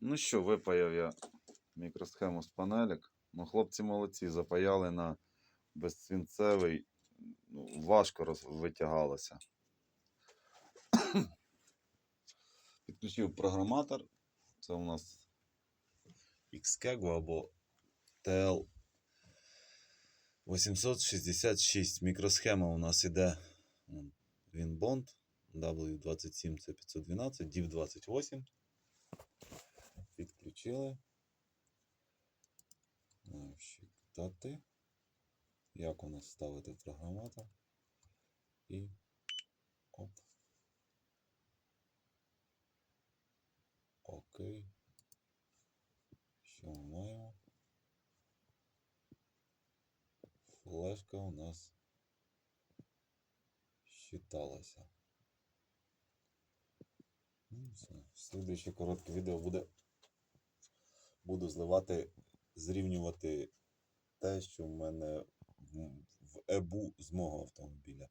Ну що, випаяв я мікросхему з панелік. Ну, Хлопці молодці, запаяли на безцвінцевий, ну, важко роз... витягалося. Підключив програматор. Це у нас XKEGO або TL 866. Мікросхема у нас іде Winbond W27 це 512, DIV28 включили. Навщик ну, дати. Як у нас ставити програмата? І оп. Окей. Що ми маємо? Флешка у нас считалася. Все. Ну, Слідуюче коротке відео буде. Буду зливати, зрівнювати те, що в мене в, ебу з мого автомобіля.